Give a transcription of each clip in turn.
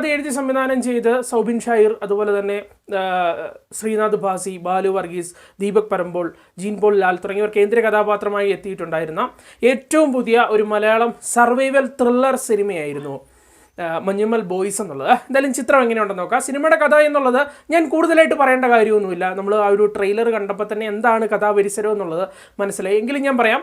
കഥ എഴുതി സംവിധാനം ചെയ്ത് സൗബിൻ ഷാഹിർ അതുപോലെ തന്നെ ശ്രീനാഥ് ഭാസി ബാലു വർഗീസ് ദീപക് പരമ്പോൾ ജീൻ പോൾ ലാൽ തുടങ്ങിയവർ കേന്ദ്ര കഥാപാത്രമായി എത്തിയിട്ടുണ്ടായിരുന്ന ഏറ്റവും പുതിയ ഒരു മലയാളം സർവൈവൽ ത്രില്ലർ സിനിമയായിരുന്നു. മഞ്ഞുമ്മൽ ബോയ്സ് എന്നുള്ളത്. എന്തായാലും ചിത്രം എങ്ങനെയുണ്ടെന്ന് നോക്കാം. സിനിമയുടെ കഥ എന്നുള്ളത് ഞാൻ കൂടുതലായിട്ട് പറയേണ്ട കാര്യമൊന്നുമില്ല. നമ്മൾ ആ ഒരു ട്രെയിലർ കണ്ടപ്പോൾ തന്നെ എന്താണ് കഥാപരിസരം എന്നുള്ളത് മനസ്സിലായി. എങ്കിലും ഞാൻ പറയാം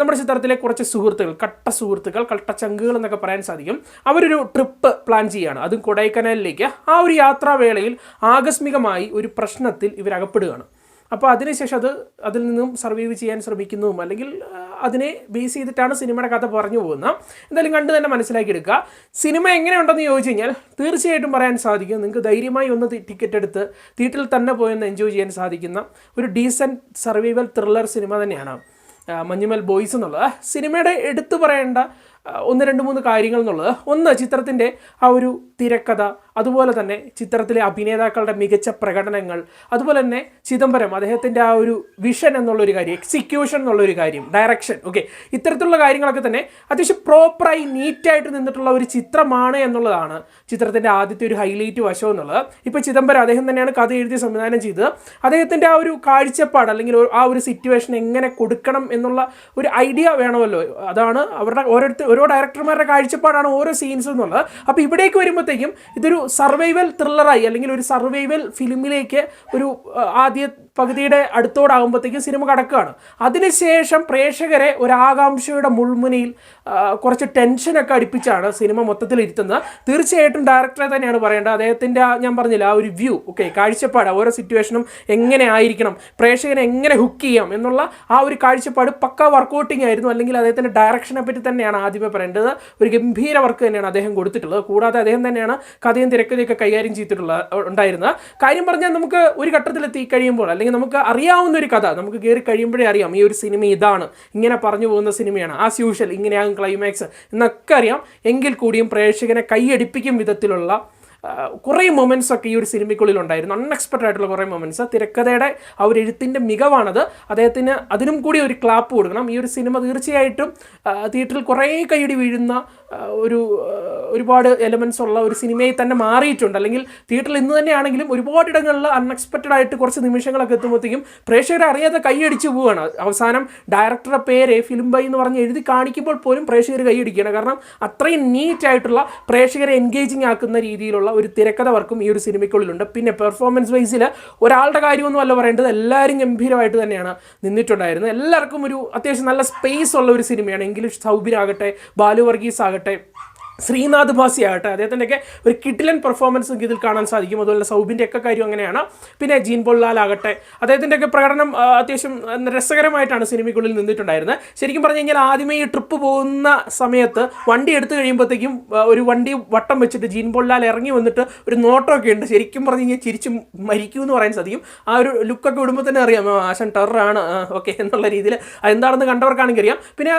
നമ്മുടെ ചിത്രത്തിലെ കുറച്ച് സുഹൃത്തുക്കൾ കട്ട സുഹൃത്തുക്കൾ കട്ട ചങ്കുകൾ എന്നൊക്കെ പറയാൻ സാധിക്കും. അവരൊരു ട്രിപ്പ് പ്ലാൻ ചെയ്യുകയാണ് അതും കൊടൈക്കനാലിലേക്ക്. ആ ഒരു യാത്രാവേളയിൽ ആകസ്മികമായി ഒരു പ്രശ്നത്തിൽ ഇവരകപ്പെടുകയാണ്. അപ്പോൾ അതിനുശേഷം അത് അതിൽ നിന്നും സർവൈവ് ചെയ്യാൻ ശ്രമിക്കുന്നതും അല്ലെങ്കിൽ അതിനെ ബേസ് ചെയ്തിട്ടാണ് സിനിമയുടെ കഥ പറഞ്ഞു പോകുന്നത്. എന്തായാലും കണ്ട് തന്നെ മനസ്സിലാക്കി എടുക്കുക. സിനിമ എങ്ങനെയുണ്ടെന്ന് ചോദിച്ചു കഴിഞ്ഞാൽ തീർച്ചയായിട്ടും പറയാൻ സാധിക്കും. നിങ്ങൾക്ക് ധൈര്യമായി ഒന്ന് ടിക്കറ്റ് എടുത്ത് തിയേറ്ററിൽ തന്നെ പോയി ഒന്ന് എൻജോയ് ചെയ്യാൻ സാധിക്കുന്ന ഒരു ഡീസന്റ് സർവൈവൽ ത്രില്ലർ സിനിമ തന്നെയാണ്. മഞ്ഞുമൽ ബോയ്സ് എന്നുള്ളത്. സിനിമയുടെ എടുത്തു പറയേണ്ട ഒന്ന് രണ്ട് മൂന്ന് കാര്യങ്ങൾ എന്നുള്ളത്. ഒന്ന് ചിത്രത്തിന്റെ ആ ഒരു തിരക്കഥ അതുപോലെ തന്നെ ചിത്രത്തിലെ അഭിനേതാക്കളുടെ മികച്ച പ്രകടനങ്ങൾ അതുപോലെ തന്നെ ചിദംബരം അദ്ദേഹത്തിന്റെ ആ ഒരു വിഷൻ എന്നുള്ളൊരു കാര്യം എക്സിക്യൂഷൻ എന്നുള്ളൊരു കാര്യം ഡയറക്ഷൻ ഓക്കെ ഇത്തരത്തിലുള്ള കാര്യങ്ങളൊക്കെ തന്നെ അത്യാവശ്യം പ്രോപ്പറായി നീറ്റായിട്ട് നിന്നിട്ടുള്ള ഒരു ചിത്രമാണ് എന്നുള്ളതാണ് ചിത്രത്തിന്റെ ആദ്യത്തെ ഒരു ഹൈലൈറ്റ് വശം എന്നുള്ളത്. ഇപ്പോൾ ചിദംബരം അദ്ദേഹം തന്നെയാണ് കഥ എഴുതി സംവിധാനം ചെയ്തത്. അദ്ദേഹത്തിന്റെ ആ ഒരു കാഴ്ചപ്പാട് അല്ലെങ്കിൽ ആ ഒരു സിറ്റുവേഷൻ എങ്ങനെ കൊടുക്കണം എന്നുള്ള ഒരു ഐഡിയ വേണമല്ലോ. അതാണ് അവരുടെ ഓരോരുത്തർ ഓരോ ഡയറക്ടർമാരുടെ കാഴ്ചപ്പാടാണ് ഓരോ സീൻസ് എന്നുള്ളത്. അപ്പോൾ ഇവിടേക്ക് വരുമ്പോഴത്തേക്കും ഇതൊരു സർവൈവൽ ത്രില്ലറായി അല്ലെങ്കിൽ ഒരു സർവൈവൽ ഫിലിമിലേക്ക് ഒരു ആദ്യ പകുതിയുടെ അടുത്തോടാകുമ്പോഴത്തേക്കും സിനിമ കടക്കുകയാണ്. അതിനുശേഷം പ്രേക്ഷകരെ ഒരാകാംക്ഷയുടെ മുൾമുനയിൽ കുറച്ച് ടെൻഷനൊക്കെ അടുപ്പിച്ചാണ് സിനിമ മൊത്തത്തിൽ ഇരുത്തുന്നത് തീർച്ചയായിട്ടും ഡയറക്ടറെ തന്നെയാണ് പറയേണ്ടത്. അദ്ദേഹത്തിന്റെ ഞാൻ പറഞ്ഞില്ല ആ ഒരു വ്യൂ ഓക്കെ കാഴ്ചപ്പാട് ഓരോ സിറ്റുവേഷനും എങ്ങനെ ആയിരിക്കണം പ്രേക്ഷകനെ എങ്ങനെ ഹുക്ക് ചെയ്യാം എന്നുള്ള ആ ഒരു കാഴ്ചപ്പാട് പക്ക വർക്കൗട്ടിംഗ് ആയിരുന്നു. അല്ലെങ്കിൽ അദ്ദേഹത്തിന്റെ ഡയറക്ഷനെ പറ്റി തന്നെയാണ് ആദ്യമേ പറയേണ്ടത്. ഒരു ഗംഭീര വർക്ക് തന്നെയാണ് അദ്ദേഹം കൊടുത്തിട്ടുള്ളത്. കൂടാതെ അദ്ദേഹം തന്നെയാണ് കഥയും തിരക്കഥയൊക്കെ കൈകാര്യം ചെയ്തിട്ടുള്ള ഉണ്ടായിരുന്നത്. കാര്യം പറഞ്ഞാൽ നമുക്ക് ഒരു ഘട്ടത്തിലെത്തി കഴിയുമ്പോൾ അല്ലെങ്കിൽ നമുക്ക് അറിയാവുന്ന ഒരു കഥ. നമുക്ക് കയറി കഴിയുമ്പോഴേ അറിയാം ഈ ഒരു സിനിമ ഇതാണ്. ഇങ്ങനെ പറഞ്ഞു പോകുന്ന സിനിമയാണ്. ആസ് യൂഷ്വൽ ഇങ്ങനെയാകും ക്ലൈമാക്സ് എന്നൊക്കെ അറിയാം. എങ്കിൽ കൂടിയും പ്രേക്ഷകനെ കൈയടിപ്പിക്കും വിധത്തിലുള്ള കുറേ മൊമെന്റ്സ് ഒക്കെ ഈ ഒരു സിനിമയ്ക്കുള്ളിൽ ഉണ്ടായിരുന്നു. അൺഎക്സ്പെക്റ്റഡ് ആയിട്ടുള്ള കുറേ മൊമെന്റ്സ് തിരക്കഥയുടെ ആ ഒരു എഴുത്തിന്റെ മികവാണത്. അദ്ദേഹത്തിന് അതിനും കൂടി ഒരു ക്ലാപ്പ് കൊടുക്കണം. ഈ ഒരു സിനിമ തീർച്ചയായിട്ടും തിയേറ്ററിൽ കുറേ കൈയടി വീഴുന്ന ഒരു ഒരുപാട് എലമെൻസ് ഉള്ള ഒരു സിനിമയിൽ തന്നെ മാറിയിട്ടുണ്ട്. അല്ലെങ്കിൽ തിയേറ്ററിൽ ഇന്ന് തന്നെയാണെങ്കിലും ഒരുപാട് ഇടങ്ങളിൽ അൺഎക്സ്പെക്റ്റഡ് ആയിട്ട് കുറച്ച് നിമിഷങ്ങളൊക്കെ എത്തുമ്പോഴത്തേക്കും പ്രേക്ഷകരെ അറിയാതെ കൈയടിച്ച് പോവുകയാണ്. അവസാനം ഡയറക്ടറുടെ പേര് ഫിലിം ബൈ എന്ന് പറഞ്ഞ് എഴുതി കാണിക്കുമ്പോൾ പോലും പ്രേക്ഷകർ കൈയടിക്കുകയാണ്. കാരണം അത്രയും നീറ്റ് ആയിട്ടുള്ള പ്രേക്ഷകരെ എൻഗേജിങ് ആക്കുന്ന രീതിയിലുള്ള ഒരു തിരക്കഥ വർക്കും ഈ ഒരു സിനിമയ്ക്കുള്ളിലുണ്ട് പിന്നെ പെർഫോമൻസ് വൈസിൽ ഒരാളുടെ കാര്യമൊന്നും അല്ല പറയേണ്ടത് എല്ലാവരും ഗംഭീരമായിട്ട് തന്നെയാണ് നിന്നിട്ടുണ്ടായിരുന്നത്. എല്ലാവർക്കും ഒരു അത്യാവശ്യം നല്ല സ്പേസ് ഉള്ള ഒരു സിനിമയാണ് ഇംഗ്ലീഷ് സൗബിനാകട്ടെ ബാലു വർഗീസ് ആകട്ടെ 对 ശ്രീനാഥ് ഭാസി ആകട്ടെ അദ്ദേഹത്തിന്റെയൊക്കെ ഒരു കിട്ടിലൻ പെർഫോമൻസ് നമുക്ക് ഇതിൽ കാണാൻ സാധിക്കും. അതുപോലെ സൗബിന്റെ ഒക്കെ കാര്യം അങ്ങനെയാണ്. പിന്നെ ജീൻ പൊള്ളാൽ ആകട്ടെ. അദ്ദേഹത്തിന്റെയൊക്കെ പ്രകടനം അത്യാവശ്യം രസകരമായിട്ടാണ് സിനിമയ്ക്കുള്ളിൽ നിന്നിട്ടുണ്ടായിരുന്നത്. ശരിക്കും പറഞ്ഞു കഴിഞ്ഞാൽ ആദ്യമേ ഈ ട്രിപ്പ് പോകുന്ന സമയത്ത് വണ്ടി എടുത്തു കഴിയുമ്പോഴത്തേക്കും ഒരു വണ്ടി വട്ടം വെച്ചിട്ട് ജീൻ പൊള്ളാൽ ഇറങ്ങി വന്നിട്ട് ഒരു നോട്ടമൊക്കെ ഉണ്ട്. ശരിക്കും പറഞ്ഞു കഴിഞ്ഞാൽ ചിരിച്ച് മരിക്കൂ എന്ന് പറയാൻ സാധിക്കും. ആ ഒരു ലുക്കൊക്കെ വിടുമ്പോൾ തന്നെ അറിയാം ആശൻ ടെററാണ് ഓക്കെ എന്നുള്ള രീതിയിൽ. എന്താണെന്ന് കണ്ടവർക്കാണെങ്കിൽ അറിയാം. പിന്നെ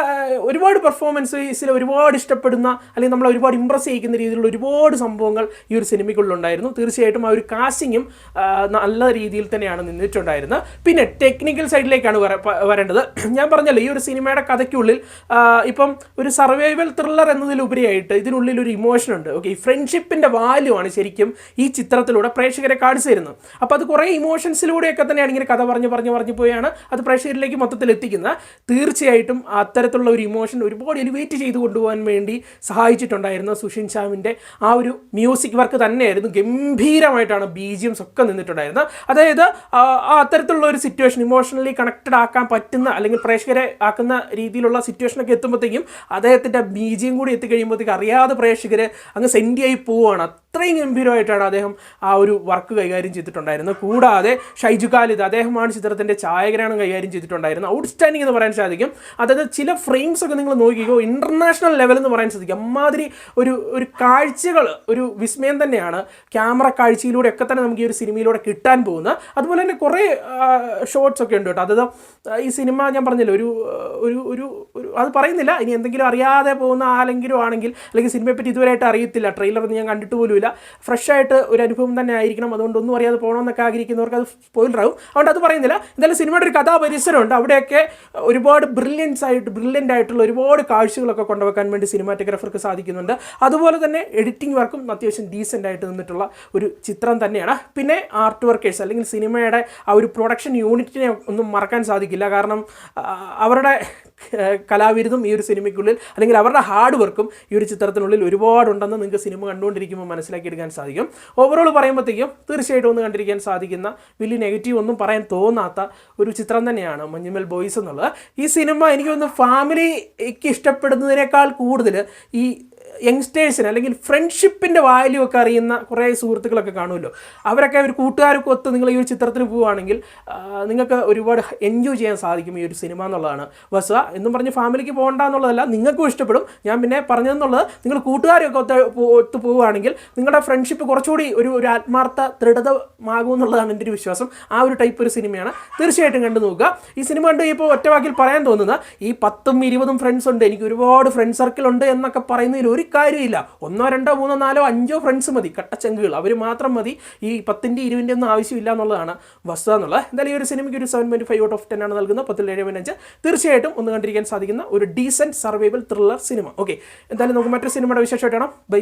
ഒരുപാട് പെർഫോമൻസ് ഇതിൽ ഒരുപാട് ഇഷ്ടപ്പെടുന്ന അല്ലെങ്കിൽ നമ്മളെ ഒരുപാട് ഇമ്പ്രസ് ചെയ്യിക്കുന്ന രീതിയിലുള്ള ഒരുപാട് സംഭവങ്ങൾ ഈ ഒരു സിനിമയ്ക്കുള്ളുണ്ടായിരുന്നു തീർച്ചയായിട്ടും ആ ഒരു കാസ്റ്റിങ്ങും നല്ല രീതിയിൽ തന്നെയാണ് നിന്നിട്ടുണ്ടായിരുന്നത്. പിന്നെ ടെക്നിക്കൽ സൈഡിലേക്കാണ് വര- വരേണ്ടത്. ഞാൻ പറഞ്ഞല്ലോ ഈ ഒരു സിനിമയുടെ കഥയ്ക്കുള്ളിൽ ഇപ്പം ഒരു സർവൈവൽ ത്രില്ലർ എന്നതിലുപരിയായിട്ട് ഇതിനുള്ളിൽ ഒരു ഇമോഷൻ ഉണ്ട്. ഓക്കെ ഈ ഫ്രണ്ട്ഷിപ്പിന്റെ വാല്യൂ ആണ് ശരിക്കും ഈ ചിത്രത്തിലൂടെ പ്രേക്ഷകരെ കാണിച്ചു തരുന്നത്. അപ്പോൾ അത് കുറേ ഇമോഷൻസിലൂടെയൊക്കെ തന്നെയാണ് ഇങ്ങനെ കഥ പറഞ്ഞ് പറഞ്ഞ് പറഞ്ഞ് പോയാണ് അത് പ്രേക്ഷകരിലേക്ക് മൊത്തത്തിൽ എത്തിക്കുന്നത്. തീർച്ചയായിട്ടും അത്തരത്തിലുള്ള ഒരു ഇമോഷൻ ഒരുപാട് എലിവേറ്റ് ചെയ്ത് കൊണ്ടുപോകാൻ വേണ്ടി സഹായിച്ചിട്ടുണ്ടായിരുന്നു സുഷിൻ ശ്യാമിന്റെ ആ ഒരു മ്യൂസിക് വർക്ക് തന്നെയായിരുന്നു ഗംഭീരമായിട്ടാണ് ബി ജി എംസ് ഒക്കെ നിന്നിട്ടുണ്ടായിരുന്നത്. അതായത് അത്തരത്തിലുള്ള ഒരു സിറ്റുവേഷൻ ഇമോഷണലി കണക്റ്റഡ് ആക്കാൻ പറ്റുന്ന അല്ലെങ്കിൽ പ്രേക്ഷകരെ ആക്കുന്ന രീതിയിലുള്ള സിറ്റുവേഷനൊക്കെ എത്തുമ്പോഴത്തേക്കും അദ്ദേഹത്തിന്റെ ബി ജിയും കൂടി എത്തിക്കഴിയുമ്പോഴത്തേക്ക് അറിയാതെ പ്രേക്ഷകർ അങ്ങ് സെൻഡിയായി പോവുകയാണ്. അത്രയും ഗംഭീരമായിട്ടാണ് അദ്ദേഹം ആ ഒരു വർക്ക് കൈകാര്യം ചെയ്തിട്ടുണ്ടായിരുന്നത്. കൂടാതെ ഷൈജു ഖാലിദ് അദ്ദേഹമാണ് ചിത്രത്തിന്റെ ഛായാഗ്രഹണം കൈകാര്യം ചെയ്തിട്ടുണ്ടായിരുന്നത്. ഔട്ട്സ്റ്റാൻഡിംഗ് എന്ന് പറയാൻ സാധിക്കും. അതായത് ചില ഫ്രെയിംസ് ഒക്കെ നിങ്ങൾ നോക്കിക്കോ ഇന്റർനാഷണൽ ലെവൽ എന്ന് പറയാൻ സാധിക്കും. അമ്മാതിരി ഒരു ഒരു കാഴ്ചകൾ ഒരു വിസ്മയം തന്നെയാണ് ക്യാമറ കാഴ്ചയിലൂടെ ഒക്കെ തന്നെ നമുക്ക് ഈ ഒരു സിനിമയിലൂടെ കിട്ടാൻ പോകുന്നത്. അതുപോലെ തന്നെ കുറേ ഷോർട്സ് ഒക്കെ ഉണ്ട് കേട്ടോ. അതായത് ഈ സിനിമ ഞാൻ പറഞ്ഞല്ലോ ഒരു ഒരു ഒരു അത് പറയുന്നില്ല. ഇനി എന്തെങ്കിലും അറിയാതെ പോകുന്ന ആരെങ്കിലും ആണെങ്കിൽ അല്ലെങ്കിൽ സിനിമയെപ്പറ്റി ഇതുവരെയായിട്ട് അറിയത്തില്ല ട്രെയിലർ ഒന്നും ഞാൻ കണ്ടിട്ട് പോലുമില്ല. ഫ്രഷ് ആയിട്ട് ഒരു അനുഭവം തന്നെ ആയിരിക്കണം. അതുകൊണ്ട് ഒന്നും അറിയാതെ പോകണമെന്നൊക്കെ ആഗ്രഹിക്കുന്നവർക്ക് അത് സ്പോയിലർ ആവും. അതുകൊണ്ട് അത് പറയുന്നില്ല. എന്തായാലും സിനിമയുടെ ഒരു കഥാപരിസരമുണ്ട്. അവിടെയൊക്കെ ഒരുപാട് ബ്രില്യൻസ് ആയിട്ട് ബ്രില്യന്റ് ആയിട്ടുള്ള ഒരുപാട് കാഴ്ചകളൊക്കെ കൊണ്ടുവെക്കാൻ വേണ്ടി സിനിമാറ്റോഗ്രാഫർക്ക് സാധിക്കുന്നുണ്ട് സാധിക്കുന്നുണ്ട് അതുപോലെ തന്നെ എഡിറ്റിംഗ് വർക്കും അത്യാവശ്യം ഡീസന്റ് ആയിട്ട് നിന്നിട്ടുള്ള ഒരു ചിത്രം തന്നെയാണ്. പിന്നെ ആർട്ട് വർക്കേഴ്സ് അല്ലെങ്കിൽ സിനിമയുടെ ആ ഒരു പ്രൊഡക്ഷൻ യൂണിറ്റിനെ ഒന്നും മറക്കാൻ സാധിക്കില്ല. കാരണം അവരുടെ കലാവിരുദ്ധം ഈ ഒരു സിനിമയ്ക്കുള്ളിൽ അല്ലെങ്കിൽ അവരുടെ ഹാർഡ് വർക്കും ഈ ഒരു ചിത്രത്തിനുള്ളിൽ ഒരുപാടുണ്ടെന്ന് നിങ്ങൾക്ക് സിനിമ കണ്ടുകൊണ്ടിരിക്കുമ്പോൾ മനസ്സിലാക്കിയെടുക്കാൻ സാധിക്കും. ഓവറോൾ പറയുമ്പോഴത്തേക്കും തീർച്ചയായിട്ടും ഒന്ന് കണ്ടിരിക്കാൻ സാധിക്കുന്ന വലിയ നെഗറ്റീവ് ഒന്നും പറയാൻ തോന്നാത്ത ഒരു ചിത്രം തന്നെയാണ് മഞ്ഞുമൽ ബോയ്സ് എന്നുള്ളത്. ഈ സിനിമ എനിക്ക് ഒന്ന് ഫാമിലിക്ക് ഇഷ്ടപ്പെടുന്നതിനേക്കാൾ കൂടുതൽ ഈ യങ്സ്റ്റേഴ്സിന് അല്ലെങ്കിൽ ഫ്രണ്ട്ഷിപ്പിന്റെ വാല്യൂ ഒക്കെ അറിയുന്ന കുറേ സുഹൃത്തുക്കളൊക്കെ കാണുമല്ലോ. അവരൊക്കെ ഒരു കൂട്ടുകാരൊക്കെ ഒത്ത് നിങ്ങൾ ഈ ഒരു ചിത്രത്തിന് പോവുകയാണെങ്കിൽ നിങ്ങൾക്ക് ഒരുപാട് എൻജോയ് ചെയ്യാൻ സാധിക്കും ഈ ഒരു സിനിമ എന്നുള്ളതാണ്. വസ എന്നും പറഞ്ഞ് ഫാമിലിക്ക് പോകണ്ട എന്നുള്ളതല്ല നിങ്ങൾക്കും ഇഷ്ടപ്പെടും. ഞാൻ പിന്നെ പറഞ്ഞതെന്നുള്ളത് നിങ്ങൾ കൂട്ടുകാരൊക്കെ ഒത്ത് ഒത്ത് പോവുകയാണെങ്കിൽ നിങ്ങളുടെ ഫ്രണ്ട്ഷിപ്പ് കുറച്ചുകൂടി ഒരു ഒരു ആത്മാർത്ഥ ദൃഢതമാകും എന്നുള്ളതാണ് എന്റെ ഒരു വിശ്വാസം. ആ ഒരു ടൈപ്പ് ഒരു സിനിമയാണ് തീർച്ചയായിട്ടും കണ്ടു നോക്കുക. ഈ സിനിമ കണ്ട് ഇപ്പോൾ ഒറ്റവാക്കിൽ പറയാൻ തോന്നുന്നത് ഈ പത്തും ഇരുപതും ഫ്രണ്ട്സ് ഉണ്ട്. എനിക്ക് ഒരുപാട് ഫ്രണ്ട് സർക്കിൾ ഉണ്ട് എന്നൊക്കെ പറയുന്നതിൽ ഒരു കാര്യമില്ല. ഒന്നോ രണ്ടോ മൂന്നോ നാലോ അഞ്ചോ ഫ്രണ്ട്സ് മതി. കട്ടച്ചങ്കുകൾ. അവർ മാത്രം മതി. ഈ പത്തിന്റെ ഇരുപതിന്റെ ഒന്നും ആവശ്യമില്ല എന്നുള്ളതാണ് വസ്തുത എന്നുള്ളത്. എന്തായാലും ഈ ഒരു സിനിമയ്ക്ക് ഒരു seven point five out of ten ആണ് നൽകുന്നത്. പത്തിൽ ഏഴ് പോയിന്റ് തീർച്ചയായിട്ടും ഒന്ന് കണ്ടിരിക്കാൻ സാധിക്കുന്ന ഒരു decent survival thriller cinema okay എന്തായാലും നമുക്ക് മറ്റൊരു സിനിമയുടെ വിശേഷമായിട്ട് കാണാം. ബൈ